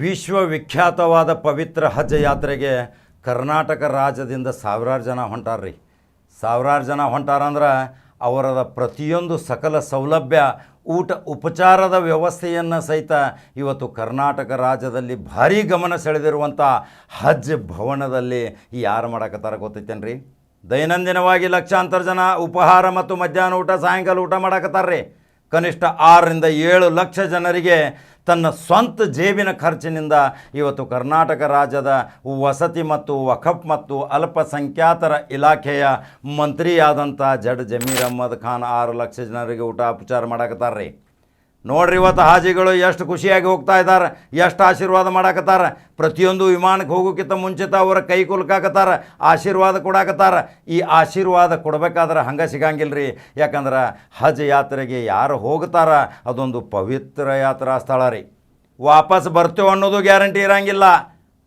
ವಿಶ್ವವಿಖ್ಯಾತವಾದ ಪವಿತ್ರ ಹಜ್ ಯಾತ್ರೆಗೆ ಕರ್ನಾಟಕ ರಾಜ್ಯದಿಂದ ಸಾವಿರಾರು ಜನ ಹೊಂಟಾರ್ರಿ. ಸಾವಿರಾರು ಜನ ಹೊಂಟಾರಂದ್ರೆ ಅವರದ ಪ್ರತಿಯೊಂದು ಸಕಲ ಸೌಲಭ್ಯ, ಊಟ, ಉಪಚಾರದ ವ್ಯವಸ್ಥೆಯನ್ನು ಸಹಿತ ಇವತ್ತು ಕರ್ನಾಟಕ ರಾಜ್ಯದಲ್ಲಿ ಭಾರೀ ಗಮನ ಸೆಳೆದಿರುವಂಥ ಹಜ್ ಭವನದಲ್ಲಿ ಯಾರು ಮಾಡಕತ್ತಾರ ಗೊತ್ತೈತೇನ್ರಿ? ದೈನಂದಿನವಾಗಿ ಲಕ್ಷಾಂತರ ಜನ ಉಪಹಾರ ಮತ್ತು ಮಧ್ಯಾಹ್ನ ಊಟ, ಸಾಯಂಕಾಲ ಊಟ ಮಾಡಕತ್ತಾರ್ರಿ. ಕನಿಷ್ಠ ಆರರಿಂದ ಏಳು ಲಕ್ಷ ಜನರಿಗೆ ತನ್ನ ಸ್ವಂತ ಜೇಬಿನ ಖರ್ಚಿನಿಂದ ಇವತ್ತು ಕರ್ನಾಟಕ ರಾಜ್ಯದ ವಸತಿ ಮತ್ತು ವಖಫ್ ಮತ್ತು ಅಲ್ಪಸಂಖ್ಯಾತರ ಇಲಾಖೆಯ ಮಂತ್ರಿಯಾದಂಥ ಜಡ್ ಜಮೀರ್ ಅಹ್ಮದ್ ಖಾನ್ ಆರು ಲಕ್ಷ ಜನರಿಗೆ ಊಟ ಉಪಚಾರ ಮಾಡಕತ್ತಾರ್ರಿ. ನೋಡ್ರಿ ಇವತ್ತು ಹಾಜಿಗಳು ಎಷ್ಟು ಖುಷಿಯಾಗಿ ಹೋಗ್ತಾ ಇದ್ದಾರೆ, ಎಷ್ಟು ಆಶೀರ್ವಾದ ಮಾಡಕತ್ತಾರ. ಪ್ರತಿಯೊಂದು ವಿಮಾನಕ್ಕೆ ಹೋಗೋಕ್ಕಿಂತ ಮುಂಚಿತ ಅವರ ಕೈ ಕುಲ್ಕಾಕತ್ತಾರ, ಆಶೀರ್ವಾದ ಕೊಡಾಕತ್ತಾರ. ಈ ಆಶೀರ್ವಾದ ಕೊಡಬೇಕಾದ್ರೆ ಹಂಗೆ ಸಿಗಂಗಿಲ್ಲ ರೀ ಯಾಕಂದ್ರೆ ಹಜ್ ಯಾತ್ರೆಗೆ ಯಾರು ಹೋಗ್ತಾರ, ಅದೊಂದು ಪವಿತ್ರ ಯಾತ್ರಾ ಸ್ಥಳ ರೀ. ವಾಪಸ್ ಬರ್ತೇವೆ ಅನ್ನೋದು ಗ್ಯಾರಂಟಿ ಇರಂಗಿಲ್ಲ.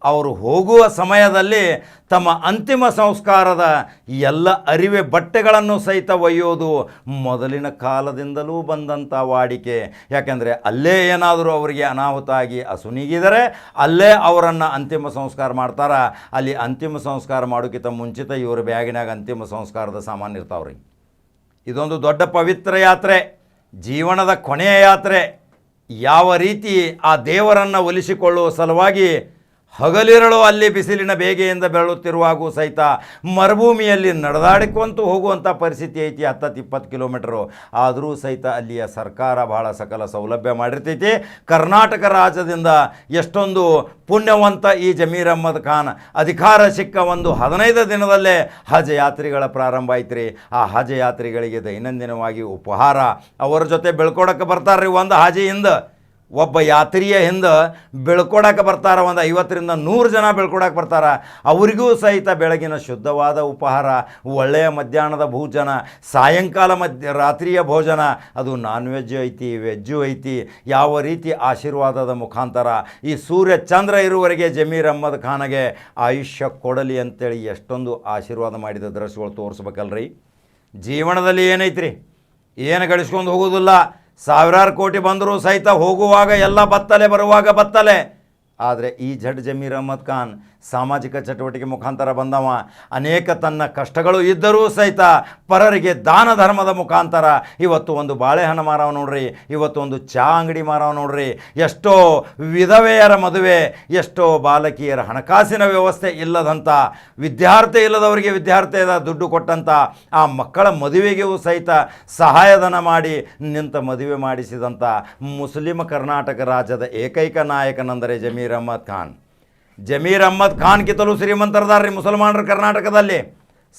ಅವರು ಹೋಗುವ ಸಮಯದಲ್ಲಿ ತಮ್ಮ ಅಂತಿಮ ಸಂಸ್ಕಾರದ ಎಲ್ಲ ಅರಿವೆ ಬಟ್ಟೆಗಳನ್ನು ಸಹಿತ ಒಯ್ಯೋದು ಮೊದಲಿನ ಕಾಲದಿಂದಲೂ ಬಂದಂಥ ವಾಡಿಕೆ. ಯಾಕೆಂದರೆ ಅಲ್ಲೇ ಏನಾದರೂ ಅವರಿಗೆ ಅನಾಹುತ ಆಗಿ ಅಸುನೀಗಿದರೆ ಅಲ್ಲೇ ಅವರನ್ನು ಅಂತಿಮ ಸಂಸ್ಕಾರ ಮಾಡ್ತಾರೆ? ಅಲ್ಲಿ ಅಂತಿಮ ಸಂಸ್ಕಾರ ಮಾಡೋಕ್ಕಿಂತ ಮುಂಚಿತ ಇವ್ರ ಬ್ಯಾಗಿನಾಗ ಅಂತಿಮ ಸಂಸ್ಕಾರದ ಸಾಮಾನು ಇರ್ತಾವ್ರಿ. ಇದೊಂದು ದೊಡ್ಡ ಪವಿತ್ರ ಯಾತ್ರೆ. ಜೀವನದ ಕೊನೆಯ ಯಾತ್ರೆ. ಯಾವ ರೀತಿ ಆ ದೇವರನ್ನು ಒಲಿಸಿಕೊಳ್ಳುವ ಸಲುವಾಗಿ ಹಗಲಿರಳು ಅಲ್ಲಿ ಬಿಸಿಲಿನ ಬೇಗೆಯಿಂದ ಬೆರಳುತ್ತಿರುವಾಗೂ ಸಹಿತ ಮರುಭೂಮಿಯಲ್ಲಿ ನಡೆದಾಡಿಕೊಂತು ಹೋಗುವಂಥ ಪರಿಸ್ಥಿತಿ ಐತಿ ಹತ್ತತ್ತು ಇಪ್ಪತ್ತು ಕಿಲೋಮೀಟ್ರು. ಆದರೂ ಸಹಿತ ಅಲ್ಲಿಯ ಸರ್ಕಾರ ಬಹಳ ಸಕಲ ಸೌಲಭ್ಯ ಮಾಡಿರ್ತೈತಿ. ಕರ್ನಾಟಕ ರಾಜ್ಯದಿಂದ ಎಷ್ಟೊಂದು ಪುಣ್ಯವಂತ ಈ ಜಮೀರ್ ಅಹ್ಮದ್ ಖಾನ್, ಅಧಿಕಾರ ಸಿಕ್ಕ ಒಂದು ಹದಿನೈದು ದಿನದಲ್ಲೇ ಹಜ್ ಯಾತ್ರಿಗಳ ಪ್ರಾರಂಭ ಐತ್ರಿ. ಆ ಹಜ್ ಯಾತ್ರಿಗಳಿಗೆ ದೈನಂದಿನವಾಗಿ ಉಪಹಾರ, ಅವರ ಜೊತೆ ಬೆಳ್ಕೊಡಕ್ಕೆ ಬರ್ತಾರ್ರಿ ಒಂದು ಹಾಜಿಯಿಂದ. ಒಬ್ಬ ಯಾತ್ರಿಯ ಹಿಂದೆ ಬೆಳ್ಕೊಡಕ್ಕೆ ಬರ್ತಾರ, ಒಂದು ಐವತ್ತರಿಂದ ನೂರು ಜನ ಬೆಳ್ಕೊಡಕ್ಕೆ ಬರ್ತಾರ. ಅವರಿಗೂ ಸಹಿತ ಬೆಳಗಿನ ಶುದ್ಧವಾದ ಉಪಹಾರ, ಒಳ್ಳೆಯ ಮಧ್ಯಾಹ್ನದ ಭೋಜನ, ಸಾಯಂಕಾಲ ಮಧ್ಯ, ರಾತ್ರಿಯ ಭೋಜನ, ಅದು ನಾನ್ ವೆಜ್ ಐತಿ ವೆಜ್ಜು ಐತಿ, ಯಾವ ರೀತಿ ಆಶೀರ್ವಾದದ ಮುಖಾಂತರ ಈ ಸೂರ್ಯ ಚಂದ್ರ ಇರುವವರೆಗೆ ಜಮೀರ್ ಅಹ್ಮದ್ ಖಾನಗೆ ಆಯುಷ್ಯ ಕೊಡಲಿ ಅಂತೇಳಿ ಎಷ್ಟೊಂದು ಆಶೀರ್ವಾದ ಮಾಡಿದ ದೃಶ್ಯಗಳು ತೋರಿಸ್ಬೇಕಲ್ರಿ. ಜೀವನದಲ್ಲಿ ಏನೈತ್ರಿ? ಏನು ಗಳಿಸ್ಕೊಂಡು ಹೋಗೋದಿಲ್ಲ. ಸಾವಿರಾರು ಕೋಟಿ ಬಂದರೂ ಸಹಿತ ಹೋಗುವಾಗ ಎಲ್ಲ ಬತ್ತಲೆ ಬರುವಾಗ ಬತ್ತಲೆ. ಆದರೆ ಈ ಜಡ್ ಜಮೀರ್ ಅಹ್ಮದ್ ಖಾನ್ ಸಾಮಾಜಿಕ ಚಟುವಟಿಕೆ ಮುಖಾಂತರ ಬಂದವ. ಅನೇಕ ತನ್ನ ಕಷ್ಟಗಳು ಇದ್ದರೂ ಸಹಿತ ಪರರಿಗೆ ದಾನ ಧರ್ಮದ ಮುಖಾಂತರ ಇವತ್ತು ಒಂದು ಬಾಳೆಹಣ್ಣು ಮಾರವ ನೋಡ್ರಿ, ಇವತ್ತು ಒಂದು ಚಹಾ ಅಂಗಡಿ ಮಾರವ ನೋಡ್ರಿ. ಎಷ್ಟೋ ವಿಧವೆಯರ ಮದುವೆ, ಎಷ್ಟೋ ಬಾಲಕಿಯರ ಹಣಕಾಸಿನ ವ್ಯವಸ್ಥೆ ಇಲ್ಲದಂಥ ವಿದ್ಯಾರ್ಥಿ ಇಲ್ಲದವರಿಗೆ ವಿದ್ಯಾರ್ಥಿಯದ ದುಡ್ಡು ಕೊಟ್ಟಂಥ ಆ ಮಕ್ಕಳ ಮದುವೆಗೂ ಸಹಿತ ಸಹಾಯಧನ ಮಾಡಿ ನಿಂತ ಮದುವೆ ಮಾಡಿಸಿದಂಥ ಮುಸ್ಲಿಂ ಕರ್ನಾಟಕ ರಾಜ್ಯದ ಏಕೈಕ ನಾಯಕನೆಂದರೆ ಜಮೀರ್ ಅಹ್ಮದ್ ಖಾನ್. ಜಮೀರ್ ಅಹ್ಮದ್ ಖಾನ್ ಕಿತ್ತಲು ಶ್ರೀಮಂತರದಾರ್ರಿ ಮುಸಲ್ಮಾನರು ಕರ್ನಾಟಕದಲ್ಲಿ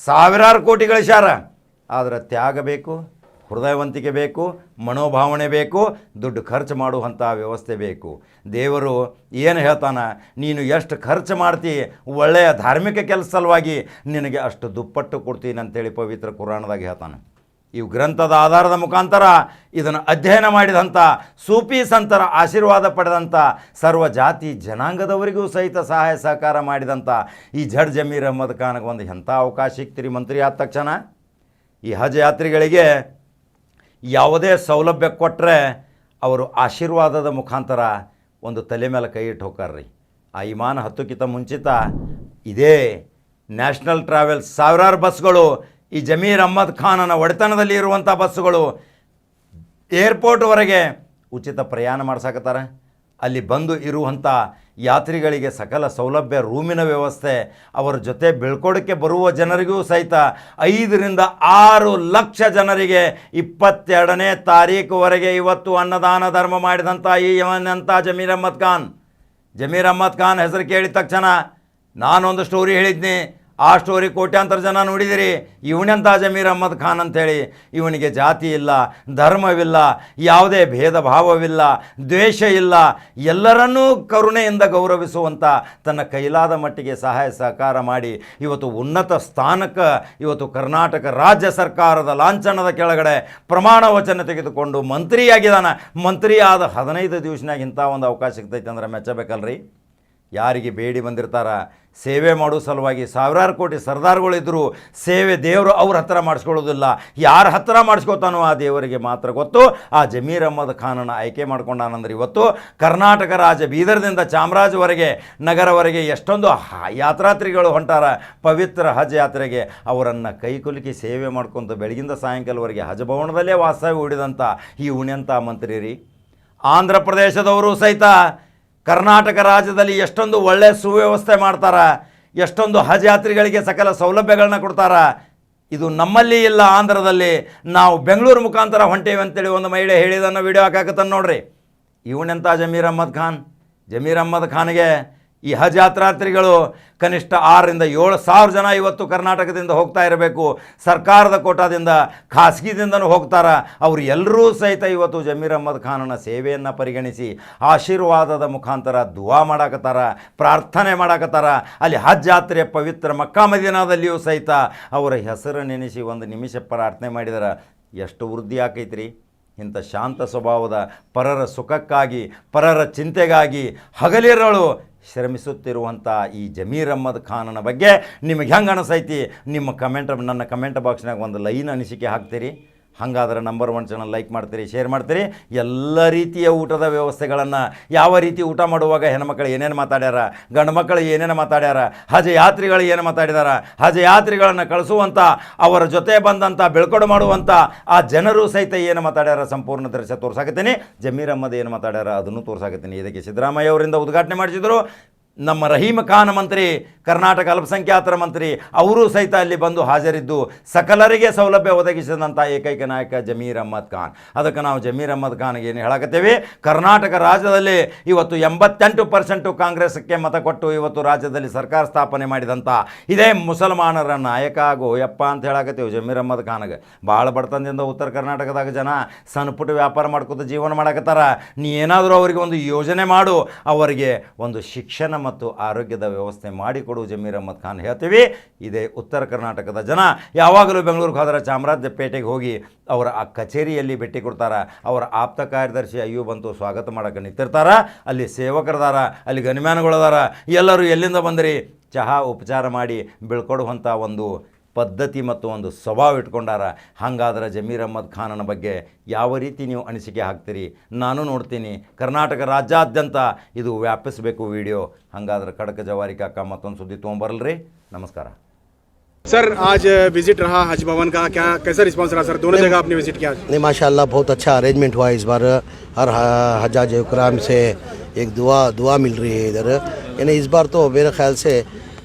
ಸಾವಿರಾರು ಕೋಟಿ ಗಳಿಸ್ಯಾರ. ಆದರೆ ತ್ಯಾಗ ಬೇಕು, ಹೃದಯವಂತಿಕೆ ಬೇಕು, ಮನೋಭಾವನೆ ಬೇಕು, ದುಡ್ಡು ಖರ್ಚು ಮಾಡುವಂಥ ವ್ಯವಸ್ಥೆ ಬೇಕು. ದೇವರು ಏನು ಹೇಳ್ತಾನ, ನೀನು ಎಷ್ಟು ಖರ್ಚು ಮಾಡ್ತಿ, ಒಳ್ಳೆಯ ಧಾರ್ಮಿಕ ಕೆಲಸ ಸಲುವಾಗಿ ನಿನಗೆ ಅಷ್ಟು ದುಪ್ಪಟ್ಟು ಕೊಡ್ತೀನಿ ಅಂತೇಳಿ ಪವಿತ್ರ ಕುರಾಣದಾಗ ಹೇಳ್ತಾನೆ. ಇವು ಗ್ರಂಥದ ಆಧಾರದ ಮುಖಾಂತರ ಇದನ್ನು ಅಧ್ಯಯನ ಮಾಡಿದಂಥ ಸೂಫಿ ಸಂತರ ಆಶೀರ್ವಾದ ಪಡೆದಂಥ ಸರ್ವ ಜಾತಿ ಜನಾಂಗದವರಿಗೂ ಸಹಿತ ಸಹಾಯ ಸಹಕಾರ ಮಾಡಿದಂಥ ಈ ಜಡ್ ಜಮೀರ್ ಅಹಮದ್ ಖಾನ್ಗೆ ಒಂದು ಎಂಥ ಅವಕಾಶ ಸಿಗ್ತೀರಿ ಮಂತ್ರಿ ಆದ ತಕ್ಷಣ? ಈ ಹಜ್ ಯಾತ್ರಿಗಳಿಗೆ ಯಾವುದೇ ಸೌಲಭ್ಯ ಕೊಟ್ಟರೆ ಅವರು ಆಶೀರ್ವಾದದ ಮುಖಾಂತರ ಒಂದು ತಲೆ ಮೇಲೆ ಕೈ ಇಟ್ಟು ಹೋಗ್ತಾರ್ರಿ. ಆ ವಿಮಾನ ಹತ್ತಕ್ಕಿಂತ ಮುಂಚಿತ ಇದೇ ನ್ಯಾಷನಲ್ ಟ್ರಾವೆಲ್ಸ್ ಸಾವಿರಾರು ಬಸ್ಗಳು ಈ ಜಮೀರ್ ಅಹ್ಮದ್ ಖಾನನ ಒಡೆತನದಲ್ಲಿ ಇರುವಂಥ ಬಸ್ಸುಗಳು ಏರ್ಪೋರ್ಟ್ವರೆಗೆ ಉಚಿತ ಪ್ರಯಾಣ ಮಾಡ್ಸಕತ್ತಾರ. ಅಲ್ಲಿ ಬಂದು ಇರುವಂಥ ಯಾತ್ರಿಗಳಿಗೆ ಸಕಲ ಸೌಲಭ್ಯ, ರೂಮಿನ ವ್ಯವಸ್ಥೆ, ಅವರ ಜೊತೆ ಬೆಳ್ಕೊಡಕ್ಕೆ ಬರುವ ಜನರಿಗೂ ಸಹಿತ ಐದರಿಂದ ಆರು ಲಕ್ಷ ಜನರಿಗೆ ಇಪ್ಪತ್ತೆರಡನೇ ತಾರೀಕುವರೆಗೆ ಇವತ್ತು ಅನ್ನದಾನ ಧರ್ಮ ಮಾಡಿದಂಥ ಈ ಅಂತ ಜಮೀರ್ ಅಹ್ಮದ್ ಖಾನ್. ಜಮೀರ್ ಅಹ್ಮದ್ ಖಾನ್ ಹೆಸರು ಕೇಳಿದ ತಕ್ಷಣ ನಾನೊಂದು ಸ್ಟೋರಿ ಹೇಳಿದ್ನಿ. ಆ ಸ್ಟೋರಿ ಕೋಟ್ಯಾಂತರ ಜನ ನೋಡಿದಿರಿ. ಇವನೆಂಥ ಜಮೀರ್ ಅಹ್ಮದ್ ಖಾನ್ ಅಂಥೇಳಿ. ಇವನಿಗೆ ಜಾತಿ ಇಲ್ಲ, ಧರ್ಮವಿಲ್ಲ, ಯಾವುದೇ ಭೇದ ಭಾವವಿಲ್ಲ, ದ್ವೇಷ ಇಲ್ಲ. ಎಲ್ಲರನ್ನೂ ಕರುಣೆಯಿಂದ ಗೌರವಿಸುವಂಥ ತನ್ನ ಕೈಲಾದ ಮಟ್ಟಿಗೆ ಸಹಾಯ ಸಹಕಾರ ಮಾಡಿ ಇವತ್ತು ಉನ್ನತ ಸ್ಥಾನಕ್ಕೆ ಇವತ್ತು ಕರ್ನಾಟಕ ರಾಜ್ಯ ಸರ್ಕಾರದ ಲಾಂಛನದ ಕೆಳಗಡೆ ಪ್ರಮಾಣ ವಚನ ತೆಗೆದುಕೊಂಡು ಮಂತ್ರಿಯಾಗಿದ್ದಾನೆ. ಮಂತ್ರಿಯಾದ ಹದಿನೈದು ದಿವಸನಾಗ ಇಂಥ ಒಂದು ಅವಕಾಶ ಸಿಗ್ತೈತೆ ಅಂದ್ರೆ ಮೆಚ್ಚಬೇಕಲ್ರಿ? ಯಾರಿಗೆ ಬೇಡಿ ಬಂದಿರ್ತಾರ? ಸೇವೆ ಮಾಡೋ ಸಲುವಾಗಿ ಸಾವಿರಾರು ಕೋಟಿ ಸರ್ದಾರ್ಗಳಿದ್ದರು ಸೇವೆ ದೇವರು ಅವ್ರ ಹತ್ರ ಮಾಡಿಸ್ಕೊಳ್ಳೋದಿಲ್ಲ. ಯಾರ ಹತ್ರ ಮಾಡಿಸ್ಕೊತಾನೋ ಆ ದೇವರಿಗೆ ಮಾತ್ರ ಗೊತ್ತು. ಆ ಜಮೀರ್ ಅಹ್ಮದ್ ಖಾನನ ಆಯ್ಕೆ ಮಾಡ್ಕೊಂಡಾನಂದ್ರೆ ಇವತ್ತು ಕರ್ನಾಟಕ ರಾಜ ಬೀದರ್ದಿಂದ ಚಾಮರಾಜವರೆಗೆ ನಗರವರೆಗೆ ಎಷ್ಟೊಂದು ಯಾತ್ರಾತ್ರಿಗಳು ಹೊಂಟಾರ ಪವಿತ್ರ ಹಜ್ ಯಾತ್ರೆಗೆ. ಅವರನ್ನು ಕೈಕುಲುಕಿ ಸೇವೆ ಮಾಡ್ಕೊಂತ ಬೆಳಗಿಂದ ಸಾಯಂಕಾಲವರೆಗೆ ಹಜ್ ಭವನದಲ್ಲೇ ವಾಸ್ತವ್ಯ ಹೂಡಿದಂಥ ಈ ಉಣ್ಯಂಥ ಮಂತ್ರಿ ರೀ ಆಂಧ್ರ ಪ್ರದೇಶದವರು ಸಹಿತ ಕರ್ನಾಟಕ ರಾಜ್ಯದಲ್ಲಿ ಎಷ್ಟೊಂದು ಒಳ್ಳೆಯ ಸುವ್ಯವಸ್ಥೆ ಮಾಡ್ತಾರೆ, ಎಷ್ಟೊಂದು ಹಜ್ ಯಾತ್ರಿಗಳಿಗೆ ಸಕಲ ಸೌಲಭ್ಯಗಳನ್ನ ಕೊಡ್ತಾರ, ಇದು ನಮ್ಮಲ್ಲಿ ಇಲ್ಲ ಆಂಧ್ರದಲ್ಲಿ. ನಾವು ಬೆಂಗಳೂರು ಮುಖಾಂತರ ಹೊಂಟೇವೆ ಅಂತೇಳಿ ಒಂದು ಮಹಿಳೆ ಹೇಳಿದನ್ನು ವಿಡಿಯೋ ಹಾಕಾಕತ್ತ ನೋಡ್ರಿ. ಇವನೆಂತ ಜಮೀರ್ ಅಹ್ಮದ್ ಖಾನ್? ಜಮೀರ್ ಅಹ್ಮದ್ ಖಾನ್ಗೆ ಈ ಹಜ್ ಯಾತ್ರಾರ್ಥಿಗಳು ಕನಿಷ್ಠ ಆರರಿಂದ ಏಳು ಸಾವಿರ ಜನ ಇವತ್ತು ಕರ್ನಾಟಕದಿಂದ ಹೋಗ್ತಾ ಇರಬೇಕು. ಸರ್ಕಾರದ ಕೋಟಾದಿಂದ, ಖಾಸಗಿದಿಂದನೂ ಹೋಗ್ತಾರ. ಅವರು ಎಲ್ಲರೂ ಸಹಿತ ಇವತ್ತು ಜಮೀರ್ ಅಹ್ಮದ್ ಖಾನನ ಸೇವೆಯನ್ನು ಪರಿಗಣಿಸಿ ಆಶೀರ್ವಾದದ ಮುಖಾಂತರ ದುವಾ ಮಾಡಾಕತ್ತಾರ, ಪ್ರಾರ್ಥನೆ ಮಾಡಾಕತ್ತಾರ. ಅಲ್ಲಿ ಹಜ್ ಯಾತ್ರೆಯ ಪವಿತ್ರ ಮಕ್ಕಾ ಮದಿನಾದಲ್ಲಿಯೂ ಸಹಿತ ಅವರ ಹೆಸರು ನೆನೆಸಿ ಒಂದು ನಿಮಿಷ ಪ್ರಾರ್ಥನೆ ಮಾಡಿದರೆ. ಎಷ್ಟು ವೃದ್ಧಿ ಆಕೈತ್ರಿ. ಇಂಥ ಶಾಂತ ಸ್ವಭಾವದ, ಪರರ ಸುಖಕ್ಕಾಗಿ, ಪರರ ಚಿಂತೆಗಾಗಿ ಹಗಲಿರಳು ಶ್ರಮಿಸುತ್ತಿರುವಂಥ ಈ ಜಮೀರ್ ಅಹ್ಮದ್ ಖಾನನ ಬಗ್ಗೆ ನಿಮಗೆ ಹೆಂಗೆ ಅನಿಸೈತಿ? ನಿಮ್ಮ ಕಮೆಂಟ್ ನನ್ನ ಕಮೆಂಟ್ ಬಾಕ್ಸ್ನಾಗ ಒಂದು ಲೈನ್ ಅನಿಸಿಕೆ ಹಾಕ್ತೀರಿ. ಹಾಗಾದ್ರೆ ನಂಬರ್ ಒನ್ ಚಾನಲ್ ಲೈಕ್ ಮಾಡ್ತೀರಿ ಶೇರ್ ಮಾಡ್ತೀರಿ. ಎಲ್ಲ ರೀತಿಯ ಊಟದ ವ್ಯವಸ್ಥೆಗಳನ್ನು ಯಾವ ರೀತಿ ಊಟ ಮಾಡುವಾಗ ಹೆಣ್ಮಕ್ಳು ಏನೇನು ಮಾತಾಡ್ಯಾರ, ಗಂಡು ಮಕ್ಕಳು ಏನೇನು ಮಾತಾಡ್ಯಾರ, ಹಜ ಯಾತ್ರಿಗಳು ಏನು ಮಾತಾಡಿದಾರ, ಹಜ ಯಾತ್ರಿಗಳನ್ನು ಕಳಿಸುವಂಥ ಅವರ ಜೊತೆ ಬಂದಂಥ ಬೆಳ್ಕೊಡು ಮಾಡುವಂಥ ಆ ಜನರು ಸಹಿತ ಏನು ಮಾತಾಡ್ಯಾರ ಸಂಪೂರ್ಣ ದೃಶ್ಯ ತೋರ್ಸಾಕತ್ತೀನಿ. ಜಮೀರ್ ಅಹ್ಮದ್ ಏನು ಮಾತಾಡ್ಯಾರ ಅದನ್ನು ತೋರ್ಸಾಕತ್ತೀನಿ. ಇದಕ್ಕೆ ಸಿದ್ದರಾಮಯ್ಯ ಅವರಿಂದ ಉದ್ಘಾಟನೆ ಮಾಡಿಸಿದರು. ನಮ್ಮ ರಹೀಮ್ ಖಾನ್ ಮಂತ್ರಿ, ಕರ್ನಾಟಕ ಅಲ್ಪಸಂಖ್ಯಾತರ ಮಂತ್ರಿ, ಅವರು ಸಹಿತ ಅಲ್ಲಿ ಬಂದು ಹಾಜರಿದ್ದು ಸಕಲರಿಗೆ ಸೌಲಭ್ಯ ಒದಗಿಸಿದಂಥ ಏಕೈಕ ನಾಯಕ ಜಮೀರ್ ಅಹ್ಮದ್ ಖಾನ್. ಅದಕ್ಕೆ ನಾವು ಜಮೀರ್ ಅಹ್ಮದ್ ಖಾನ್ಗೆ ಏನು ಹೇಳಕತ್ತೇವೆ? ಕರ್ನಾಟಕ ರಾಜ್ಯದಲ್ಲಿ ಇವತ್ತು ಎಂಬತ್ತೆಂಟು ಪರ್ಸೆಂಟು ಕಾಂಗ್ರೆಸ್ಗೆ ಮತ ಕೊಟ್ಟು ಇವತ್ತು ರಾಜ್ಯದಲ್ಲಿ ಸರ್ಕಾರ ಸ್ಥಾಪನೆ ಮಾಡಿದಂಥ ಇದೇ ಮುಸಲ್ಮಾನರ ನಾಯಕ ಆಗೋ ಯಪ್ಪ ಅಂತ ಹೇಳಕತ್ತೇವೆ ಜಮೀರ್ ಅಹ್ಮದ್ ಖಾನ್ಗೆ. ಭಾಳ ಬಡತನದಿಂದ ಉತ್ತರ ಕರ್ನಾಟಕದಾಗ ಜನ ಸಣ್ಣ ಪುಟ್ಟ ವ್ಯಾಪಾರ ಮಾಡ್ಕೊತ ಜೀವನ ಮಾಡಕತ್ತಾರ. ನೀ ಏನಾದರೂ ಅವರಿಗೆ ಒಂದು ಯೋಜನೆ ಮಾಡು, ಅವರಿಗೆ ಒಂದು ಶಿಕ್ಷಣ ಮತ್ತು ಆರೋಗ್ಯದ ವ್ಯವಸ್ಥೆ ಮಾಡಿಕೊಡು ಜಮೀರ್ ಅಹಮದ್ ಖಾನ್ ಹೇಳ್ತೀವಿ. ಇದೇ ಉತ್ತರ ಕರ್ನಾಟಕದ ಜನ. ಯಾವಾಗಲೂ ಬೆಂಗಳೂರಿಗೆ ಹೋದರೆ ಚಾಮರಾಜಪೇಟೆಗೆ ಹೋಗಿ ಅವರ ಆ ಕಚೇರಿಯಲ್ಲಿ ಭೇಟಿ ಕೊಡ್ತಾರೆ. ಅವರ ಆಪ್ತ ಕಾರ್ಯದರ್ಶಿ ಅಯ್ಯೂ ಬಂತು ಸ್ವಾಗತ ಮಾಡಕ್ಕೆ ನಿಂತಿರ್ತಾರ. ಅಲ್ಲಿ ಸೇವಕರದಾರ, ಅಲ್ಲಿ ಗಣಿಮ್ಯಾನ್ಗಳದಾರ ಎಲ್ಲರೂ ಎಲ್ಲಿಂದ ಬಂದಿರಿ? ಚಹಾ ಉಪಚಾರ ಮಾಡಿ ಬೀಳ್ಕೊಡುವಂಥ ಒಂದು ಪದ್ಧತಿ ಮತ್ತು ಒಂದು ಸ್ವಭಾವ ಇಟ್ಕೊಂಡಾರ ಹಾಗಾದ್ರೆ ಜಮೀರ್ ಅಹ್ಮದ್ ಖಾನನ ಬಗ್ಗೆ ಯಾವ ರೀತಿ ನೀವು ಅನಿಸಿಕೆ ಹಾಕ್ತೀರಿ ನಾನು ನೋಡ್ತೀನಿ ಕರ್ನಾಟಕ ರಾಜ್ಯಾದ್ಯಂತ ಇದು ವ್ಯಾಪಿಸಬೇಕು ವಿಡಿಯೋ ಹಾಗಾದ್ರೆ ಖಡಕ ಜವಾರಿ ಕಾಕ ಮತ್ತೊಂದು ಸುದ್ದಿ ತೊಗೊಂಬರಲ್ರಿ ನಮಸ್ಕಾರ सर आज विजिट रहा हज भवन का क्या कैसा रिस्पांस रहा सर दोनों जगह आपने विजिट किया आज नहीं माशाल्लाह बहुत अच्छा अरेंजमेंट हुआ इस बार हर ह- हजाज इकराम से एक दुआ दुआ मिल रही है इधर यानी इस बार तो मेरे ख्याल से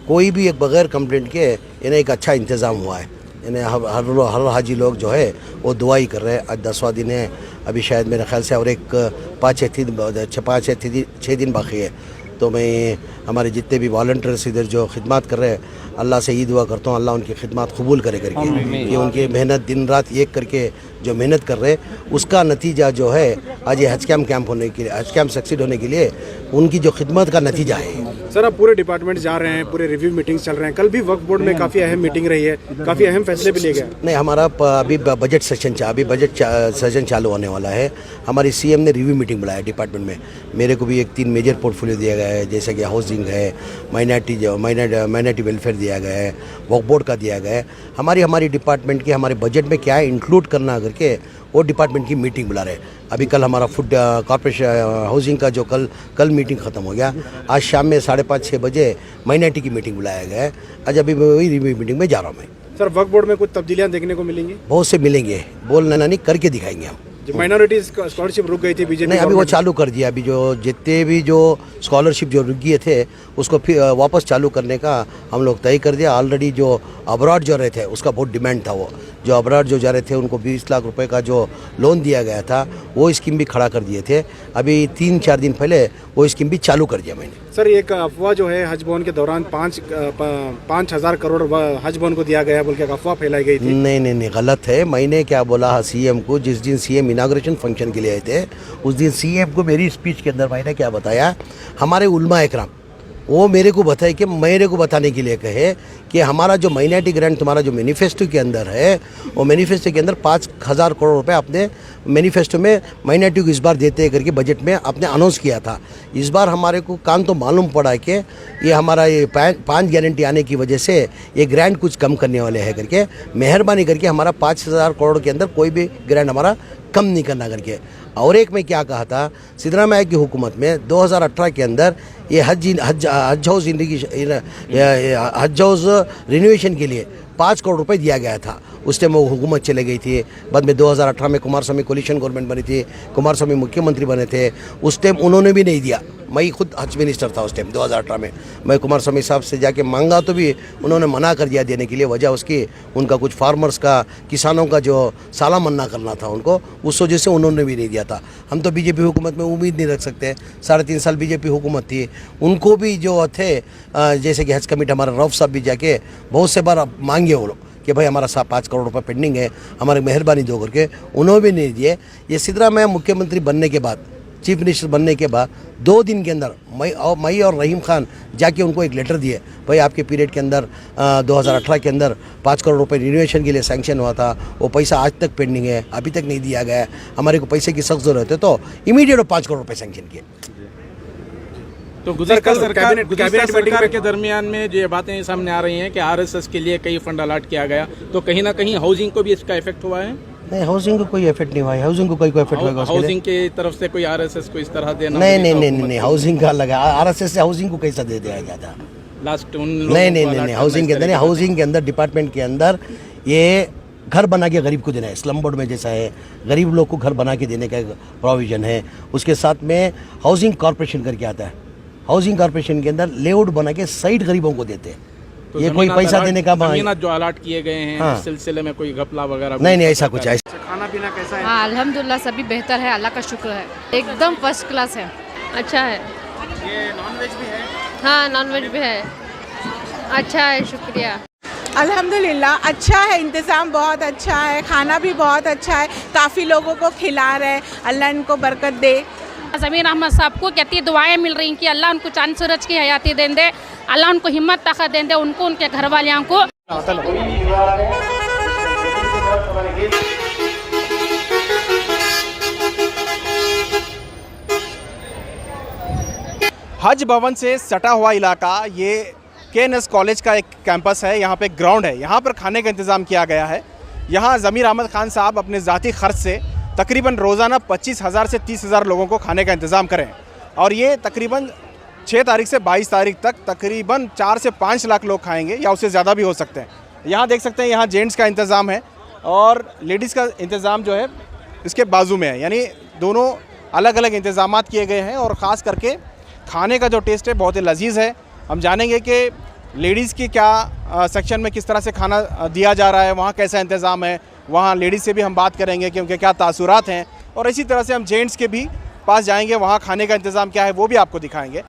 कोई भी एक बगैर कंप्लेंट के इन्हें एक अच्छा इंतज़ाम हुआ है। इन्हें हर हर हर हाजी लोग जो है वो दुआ ही कर रहे हैं। आज दसवा दिन है अभी शायद मेरे ख्याल से और एक पाँच छः दिन छः पाँच छः दिन छः दिन बाकी है। तो मैं हमारे जितने भी वॉल्टियर्स इधर जो खिदमत कर रहे हैं अल्लाह से ये दुआ करता हूँ अल्लाह उनकी खिदमत कबूल करे करके कि उनकी मेहनत दिन रात एक करके जो मेहनत कर रहे हैं उसका नतीजा जो है आज ये हज कैम्प कैंप होने के लिए हज कैम्प सक्सीड होने के लिए उनकी जो खिदमत का नतीजा है। सर आप पूरे डिपार्टमेंट जा रहे हैं पूरे रिव्यू मीटिंग्स चल रहे हैं। कल भी वक्त बोर्ड में काफ़ी अहम मीटिंग रही है काफ़ी अहम फैसले भी लिए गए। नहीं हमारा अभी बजट सेशन अभी बजट सेशन चालू होने वाला है। हमारी सीएम ने रिव्यू मीटिंग बुलाया डिपार्टमेंट में। मेरे को भी एक तीन मेजर पोर्टफोलियो दिया गया है जैसे कि हाउसिंग है माइनॉरिटी माइनॉरिटी वेलफेयर दिया गया है वर्क बोर्ड का दिया गया है। हमारी हमारी डिपार्टमेंट की हमारे बजट में क्या इंक्लूड करना करके वो डिपार्टमेंट की मीटिंग बुला रहे हैं। अभी कल हमारा फ़ूड कॉर्पोरेशन हाउसिंग का जो कल कल मीटिंग ख़त्म हो गया। आज शाम में साढ़े पाँच छः बजे माइनॉरिटी की मीटिंग बुलाया गया है। आज अभी वही रिव्यू मीटिंग में जा रहा हूँ मैं। सर वक्त बोर्ड में कुछ तब्दीलियाँ देखने को मिलेंगी? बहुत से मिलेंगे। बोलना नानी नहीं करके दिखाएँगे हम। माइनॉरिटी स्कॉलरशिप रुक गई थी बीजेपी नहीं अभी वो चालू कर दिया अभी जो जितने भी जो स्कॉलरशिप जो रुक गए थे उसको फिर वापस चालू करने का हम लोग तय कर दिया। ऑलरेडी जो अब्रॉड जो रहे थे उसका बहुत डिमांड था वो। जो अब्रॉड जो जा रहे थे उनको 20 लाख रुपए का जो लोन दिया गया था वो स्कीम भी खड़ा कर दिए थे। अभी तीन चार दिन पहले वो स्कीम भी चालू कर दिया मैंने। सर एक अफवाह जो है हज भवन के दौरान पाँच पाँच हज़ार करोड़ हज भवन को दिया गया बोल के अफवाह फैलाई गई थी। नहीं नहीं नहीं गलत है। मैंने क्या बोला सीएम को जिस दिन सीएम इनाग्रेशन फ़ंक्शन के लिए आए थे। उस दिन सीएम को मेरी स्पीच के अंदर मैंने क्या बताया? हमारे उलमा इकराम, वो मेरे को बताए कि मेरे को बताने के लिए कहे कि हमारा जो माइनॉरिटी ग्रांट तुम्हारा जो मैनिफेस्टो के अंदर है, वो मैनिफेस्टो के अंदर पाँच हज़ार करोड़ रुपए अपने मैनिफेस्टो में माइनॉरिटी को इस बार देते करके बजट में आपने अनाउंस किया था। इस बार हमारे को कान तो मालूम पड़ा कि ये हमारा ये पाँच पाँच गारंटी आने की वजह से ये ग्रांट कुछ कम करने वाले है करके, मेहरबानी करके हमारा पाँच हज़ार करोड़ के अंदर कोई भी ग्रांट हमारा कम नहीं करना करके। और एक में क्या कहा था सिद्धरामैया की हुकूमत में 2018 के अंदर ये हज हज हज हाउस हज हाउस रिनोवेशन के लिए पाँच करोड़ रुपए दिया गया था। उस टाइम वो हुकूमत चले गई थी। बाद में 2018 में कुमार स्वामी कोलिशन गवर्नमेंट बनी थी, कुमार स्वामी मुख्यमंत्री बने थे, उस टाइम उन्होंने भी नहीं दिया। मैं खुद हज मिनिस्टर था उस टाइम 2018 में। मैं कुमार स्वामी साहब से जाके मांगा तो भी उन्होंने मना कर दिया देने के लिए, वजह उसकी, उनका कुछ फार्मर्स का, किसानों का जो साला मन्ना करना था उनको, उस वजह से उन्होंने भी नहीं दिया था। हम तो बीजेपी हुकूमत में उम्मीद नहीं रख सकते। साढ़े तीन साल बीजेपी हुकूमत थी। उनको भी जो थे जैसे कि हज कमेटी हमारा रऊफ साहब भी जाके बहुत से बार मांगे वो लोग। कि भाई हमारा साहब पाँच करोड़ रुपए पेंडिंग है हमारी मेहरबानी दो करके उन्होंने भी नहीं दिए ये सिद्धरामैया मुख्यमंत्री बनने के बाद चीफ मिनिस्टर बनने के बाद दो दिन के अंदर मई और मई और रहीम खान जाके उनको एक लेटर दिए भाई आपके पीरियड के अंदर अ, 2018 के अंदर पाँच करोड़ रुपए रिनोवेशन के लिए सैंक्शन हुआ था वो पैसा आज तक पेंडिंग है अभी तक नहीं दिया गया है हमारे को पैसे की सख्त ज़रूरत है तो इमीडिएट वो पाँच करोड़ रुपए सैंक्शन किए। तो गुजशतर कल सरकार कैबिनेट- कैबिनेट मीटिंग के दरमियान में जो ये बातें सामने आ रही हैं कि आरएसएस के लिए कई फंड अलाट किया गया तो कहीं ना कहीं हाउसिंग को भी इसका इफ़ेक्ट हुआ है? नहीं हाउसिंग को कोई इफ़ेक्ट नहीं हुआ है। हाउसिंग को कोई कोई इफ़ेक्ट लिए। हाउसिंग की तरफ़ से कोई आरएसएस को इस तरह देना नहीं नहीं नहीं नहीं नहीं हाउसिंग का लगा। आर एस एस से हाउसिंग को कैसा दे दिया गया था? लास्ट उन नहीं नहीं नहीं नहीं हाउसिंग के अंदर नहीं हाउसिंग के अंदर डिपार्टमेंट के अंदर ये घर बना के गरीब को देना है। स्लम बोर्ड में जैसा है गरीब लोग को घर बना के देने का प्रोविज़न है। उसके साथ में हाउसिंग कॉरपोरेशन करके आता है। हाउसिंग कॉरपोरेशन के अंदर लेआउट बना के साइड गरीबों को देते हैं। तो ये कोई पैसा देने का जो अलाट किए गए हैं हाँ। सिलसिले में कोई घपला वगैरह नहीं नहीं ऐसा कुछ है खाना पीना कैसा है? हाँ अल्हम्दुलिल्लाह सभी बेहतर है अल्लाह का शुक्र है। एकदम फ़र्स्ट क्लास है। अच्छा है। ये नॉन वेज भी है? हाँ नॉन वेज भी है। अच्छा है शुक्रिया। अल्हम्दुलिल्लाह अच्छा है इंतज़ाम बहुत अच्छा है खाना भी बहुत अच्छा है। काफ़ी लोगों को खिला रहे हैं अल्लाह इनको बरकत दे। ज़मीर अहमद साहब को कहती दुआएँ मिल रही कि अल्लाह उनको चाँद सूरज की हयाती दें दे अल्लाह उनको हिम्मत ताकत दें दे उनको, उनके घर वालियों को। हज भवन से सटा हुआ इलाका, ये के एन एस कॉलेज का एक कैंपस है, यहाँ पे ग्राउंड है, यहाँ पर खाने का इंतज़ाम किया गया है। यहाँ ज़मीर अहमद खान साहब अपने ज़ाती खर्च से तकरीबन रोज़ाना पच्चीस हज़ार से तीस हज़ार लोगों को खाने का इंतज़ाम करें। और ये तकरीबन छः तारीख से बाईस तारीख तक तकरीबन चार से पाँच लाख लोग खाएँगे या उससे ज़्यादा भी हो सकते हैं। यहाँ देख सकते हैं, यहाँ जेंट्स का इंतज़ाम है और लेडीज़ का इंतज़ाम जो है इसके बाजू में है। यानी दोनों अलग अलग इंतज़ाम किए गए हैं और ख़ास करके खाने का जो टेस्ट है बहुत ही लजीज है। हम जानेंगे कि लेडीज़ की क्या सेक्शन में किस तरह से खाना दिया जा रहा है, वहाँ कैसा इंतज़ाम है, वहाँ लेडीज़ से भी हम बात करेंगे कि उनके क्या तासुरात हैं, और इसी तरह से हम जेंट्स के भी पास जाएँगे, वहाँ खाने का इंतज़ाम क्या है, वो भी आपको दिखाएँगे।